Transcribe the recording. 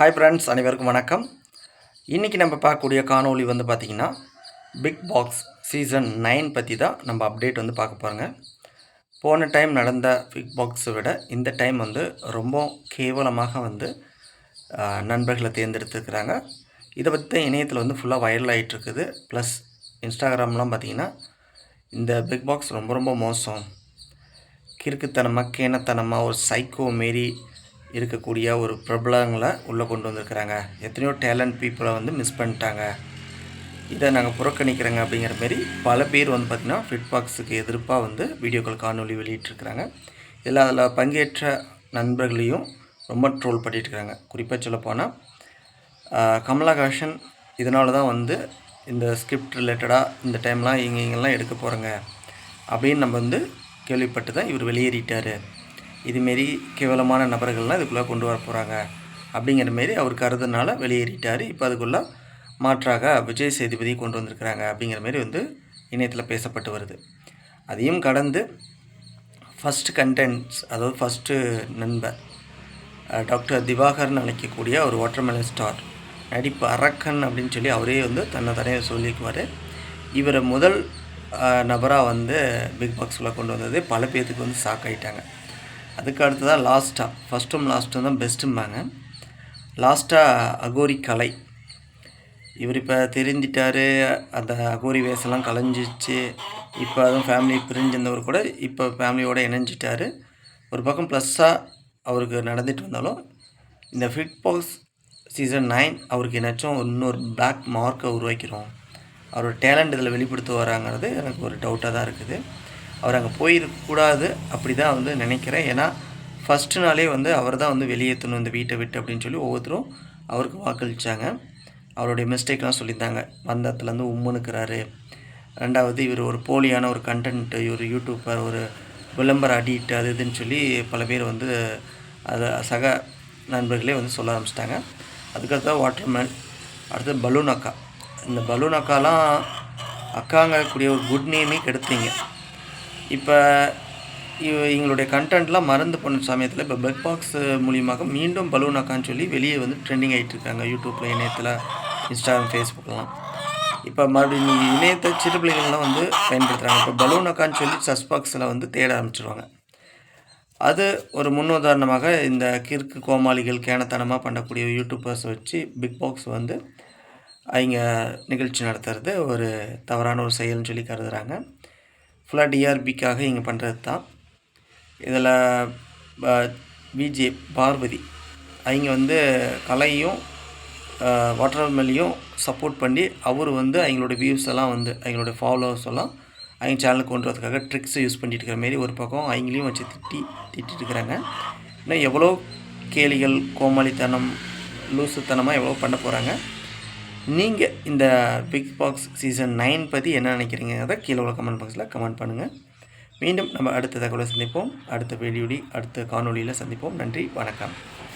Hi friends அனைவருக்கும் வணக்கம். இன்றைக்கி நம்ம பார்க்கக்கூடிய காணொளி வந்து பார்த்திங்கன்னா பிக் பாக்ஸ் சீசன் நைன் பற்றி தான் நம்ம அப்டேட் வந்து பார்க்க போகிறோங்க போன டைம் நடந்த பிக் பாக்ஸை விட இந்த டைம் வந்து ரொம்ப கேவலமாக வந்து நண்பர்களை தேர்ந்தெடுத்துருக்குறாங்க. இதை பற்றி தான் இணையத்தில் வந்து ஃபுல்லாக வைரல் ஆகிட்டுருக்குது ப்ளஸ் இன்ஸ்டாகிராம்லாம் பார்த்திங்கன்னா இந்த பிக் பாக்ஸ் ரொம்ப ரொம்ப மோசம். கிறுக்குத்தனமாக கேனத்தனமாக ஒரு சைக்கோ மாரி இருக்கக்கூடிய ஒரு பிரபலங்களை உள்ளே கொண்டு வந்திருக்கிறாங்க. எத்தனையோ டேலண்ட் பீப்புளை வந்து மிஸ் பண்ணிட்டாங்க. இதை நாங்கள் புறக்கணிக்கிறோங்க அப்படிங்கிற மாரி பல பேர் வந்து பார்த்திங்கன்னா ஃபிட்பாக்ஸுக்கு எதிர்ப்பாக வந்து வீடியோக்கள் காணொலி வெளியிட்டிருக்கிறாங்க. இதில் அதில் பங்கேற்ற நண்பர்களையும் ரொம்ப ட்ரோல் பண்ணிட்டுருக்காங்க குறிப்பாக சொல்லப்போனால் கமலஹாசன் இதனால தான் வந்து இந்த ஸ்கிரிப்ட் ரிலேட்டடாக இந்த டைம்லாம் இங்கே இங்கெல்லாம் எடுக்க போகிறோங்க அப்படின்னு நம்ம வந்து கேள்விப்பட்டு தான் இவர் வெளியேறிட்டார். இதுமாரி கேவலமான நபர்கள்லாம் இதுக்குள்ளே கொண்டு வர போகிறாங்க அப்படிங்கிற மாரி அவர் கருதுனால வெளியேறிட்டார். இப்போ அதுக்குள்ளே மாற்றாக விஜய் சேதுபதி கொண்டு வந்திருக்கிறாங்க அப்படிங்கிற மாரி வந்து இணையத்தில் பேசப்பட்டு வருது. அதையும் கடந்து ஃபஸ்ட்டு கண்டென்ட்ஸ் அதாவது ஃபஸ்ட்டு நண்பர் டாக்டர் திவாகர்னு அழைக்கக்கூடிய ஒரு வாட்டர்மெலன் ஸ்டார் நடிப்பு அரக்கன் அப்படின்னு சொல்லி அவரே வந்து தன்னை தனியாக சொல்லிக்குவார். இவரை முதல் நபராக வந்து பிக் பாக்ஸில் கொண்டு வந்தது. பல பேர்த்துக்கு வந்து ஷாக் ஆகிட்டாங்க அதுக்கு அடுத்ததான் லாஸ்ட்டாக ஃபஸ்ட்டும் லாஸ்ட்டும் தான் பெஸ்ட்டும்பாங்க லாஸ்ட்டாக அகோரி கலை. இவர் இப்போ தெரிஞ்சிட்டார் அந்த அகோரி வேஷம்லாம் கலைஞ்சிச்சு இப்போ அதுவும் ஃபேமிலி பிரிஞ்சிருந்தவர் கூட இப்போ ஃபேமிலியோடு இணைஞ்சிட்டார். ஒரு பக்கம் ப்ளஸ்ஸாக அவருக்கு நடந்துட்டு வந்தாலும் இந்த ஃபிட் பாக்ஸ் சீசன் நைன் அவருக்கு என்னாச்சும் இன்னொரு பிளாக் மார்க்கை உருவாக்கிறோம் அவரோட டேலண்ட் இதில் வெளிப்படுத்த வராங்கிறது எனக்கு ஒரு டவுட்டாக தான் இருக்குது. அவர் அங்கே போயிருக்கக்கூடாது அப்படி தான் வந்து நினைக்கிறேன். ஏன்னா ஃபஸ்ட்டு நாளே வந்து அவர் தான் வந்து வெளியேற்றணும் இந்த வீட்டை விட்டு அப்படின்னு சொல்லி ஒவ்வொருத்தரும் அவருக்கு வாக்களித்தாங்க அவருடைய மிஸ்டேக்லாம் சொல்லியிருந்தாங்க. வந்தத்துலேருந்து உம்முனுக்கிறாரு ரெண்டாவது இவர் ஒரு போலியான ஒரு கண்டென்ட்டு ஒரு யூடியூப்பர் ஒரு விளம்பர அடிட்டு அது இதுன்னு சொல்லி பல பேர் வந்து அதை சக நண்பர்களே வந்து சொல்ல ஆரம்பிச்சிட்டாங்க. அதுக்கடுத்த வாட்டர்மேன் அடுத்து பலூன் அக்கா. இந்த பலூன் அக்காலாம் அக்காங்க கூடிய ஒரு குட் நேமே கெடுத்தீங்க. இப்போ இவ எங்களுடைய கண்டென்ட்லாம் மறந்து போன சமயத்தில் இப்போ பெக் பாக்ஸ் மூலியமாக மீண்டும் பலூன் அக்கான்னு சொல்லி வெளியே வந்து ட்ரெண்டிங் ஆகிட்டு இருக்காங்க. யூடியூப்பில் இணையத்தில் இன்ஸ்டாகிராம் ஃபேஸ்புக்லாம் இப்போ மறுபடியும் நீங்கள் இணையத்தை சிறு பிள்ளைகள்லாம் வந்து பயன்படுத்துகிறாங்க இப்போ பலூன் அக்கான்னு சொல்லி சர்ச் பாக்ஸில் வந்து தேட ஆரம்பிச்சிருவாங்க. அது ஒரு முன்னுதாரணமாக இந்த கிறுக்கு கோமாளிகள் கேனத்தனமாக பண்ணக்கூடிய யூடியூபர்ஸ் வச்சு பிக் பாக்ஸ் வந்து அவங்க நிகழ்ச்சி நடத்துறது ஒரு தவறான ஒரு செயல்னு சொல்லி கருதுகிறாங்க ஃபுல்லாக டிஆர்பிக்காக இங்கே பண்ணுறது தான் இதில் விஜே பார்வதி. அவங்க வந்து கலையும் வாட்டர்மெல்லையும் சப்போர்ட் பண்ணி அவர் வந்து அவங்களோட வியூஸ் எல்லாம் வந்து அவங்களோட ஃபாலோவர்ஸ் எல்லாம் அவங்க சேனலுக்கு கொண்டு வரதுக்காக ட்ரிக்ஸ் யூஸ் பண்ணிட்டு இருக்கிற மாரி ஒரு பக்கம் அவங்களையும் வச்சு திட்டி திட்டிட்டு இருக்கிறாங்க. இன்னும் எவ்வளோ கேலிகள் கோமாளித்தனம் லூசுத்தனமாக எவ்வளோ பண்ண போகிறாங்க நீங்கள் இந்த பிக் பாக்ஸ் சீசன் நைன் பற்றி என்ன நினைக்கிறீங்க அதை கீழே உள்ள கமெண்ட் பாக்ஸில் கமெண்ட் பண்ணுங்கள் மீண்டும் நம்ம அடுத்த தகவலை சந்திப்போம். அடுத்த வீடியோடி அடுத்த காணொளியில் சந்திப்போம். நன்றி வணக்கம்.